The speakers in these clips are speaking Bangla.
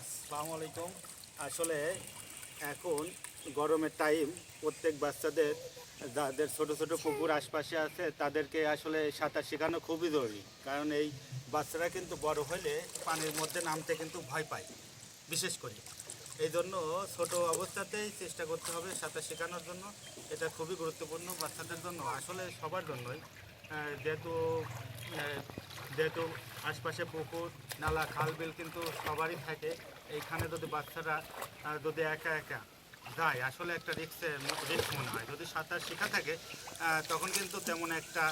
আসসালামু আলাইকুম আসলে এখন গরমের টাইম প্রত্যেক বাচ্চাদের, যাদের ছোট ছোট পুকুর আশপাশে আছে, তাদেরকে আসলে সাঁতার শেখানো খুবই জরুরি। কারণ এই বাচ্চারা কিন্তু বড় হলে পানির মধ্যে নামতে কিন্তু ভয় পায়, বিশেষ করে। এই জন্য ছোট অবস্থাতেই চেষ্টা করতে হবে সাঁতার শেখানোর জন্য। এটা খুবই গুরুত্বপূর্ণ বাচ্চাদের জন্য, আসলে সবার জন্যই। যেহেতু যেহেতু আশপাশে পুকুর, নালা, খাল, বিল কিন্তু সবারই থাকে, এইখানে যদি বাচ্চারা যদি একা একা যায়, আসলে একটা রিক্সের রিক্স মনে হয়। যদি সাঁতার শেখা থাকে তখন কিন্তু তেমন একটা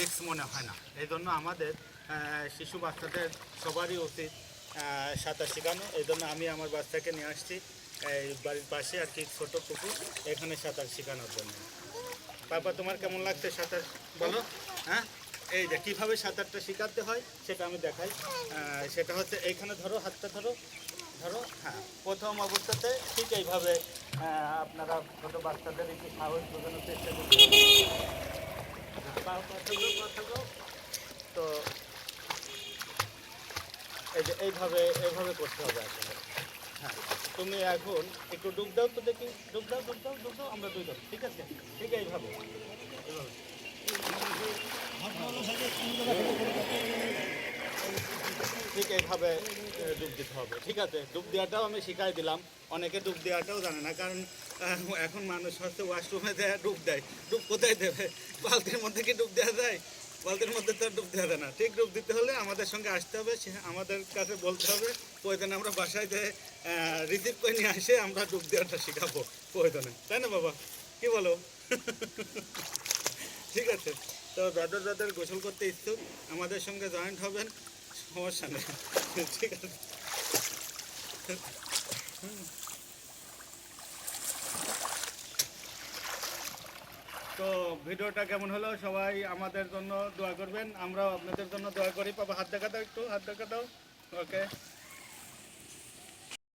রিক্স মনে হয় না। এই জন্য আমাদের শিশু বাচ্চাদের সবারই উচিত সাঁতার শেখানো। এই জন্য আমি আমার বাচ্চাকে নিয়ে আসছি, এই বাড়ির পাশে আর কি ছোট পুকুর, এখানে সাঁতার শেখানোর জন্য। বাবা তোমার কেমন লাগছে সাঁতার? বলো। হ্যাঁ? এই যে কীভাবে সাঁতারটা শেখাতে হয় সেটা আমি দেখাই। সেটা হচ্ছে এইখানে ধরো, হাতটা ধরো ধরো হ্যাঁ প্রথম অবস্থাতে ঠিক এইভাবে আপনারা ছোটো বাচ্চাদের একটু সাহস বোঝানোর চেষ্টা করতে তো এই যে এইভাবে এইভাবে করতে হবে আসলে হ্যাঁ তুমি এখন একটু ডুব দাও তো দেখি। ডুব দাও ডুব দাও ডুব দাও, আমরা দুই দাও। ঠিক আছে? ঠিক এইভাবে। এইভাবে। ঠিক এইভাবে ডুব দিতে হবে। ঠিক আছে, ডুব দেওয়াটাও আমি শিখাই দিলাম। অনেকে ডুব দেওয়াটাও জানে না, কারণ এখন মানুষ হচ্ছে ওয়াশরুমে দেয় ডুব দেয়। ডুব কোথায় দেবে? বালতির মধ্যে কি ডুব দেওয়া যায়? বালতির মধ্যে তো ডুব দেওয়া যায় না। ঠিক ডুব দিতে হলে আমাদের সঙ্গে আসতে হবে আমাদের কাছে বলতে হবে, প্রয়োজনে আমরা বাসায় যে রিসিভ করে নিয়ে আসে, আমরা ডুব দেওয়াটা শেখাবো প্রয়োজনে। তাই না বাবা? কি বলো? ঠিক আছে। তো যাদের যাদের গোসল করতে ইচ্ছুক, আমাদের সঙ্গে জয়েন্ট হবেন, সমস্যা নেই। ঠিক আছে। তো ভিডিওটা কেমন হলো? সবাই আমাদের জন্য দোয়া করবেন। আমরাও আপনাদের জন্য দোয়া করি। পাবো হাত দেখা দাও একটু, হাত দেখা দাও ওকে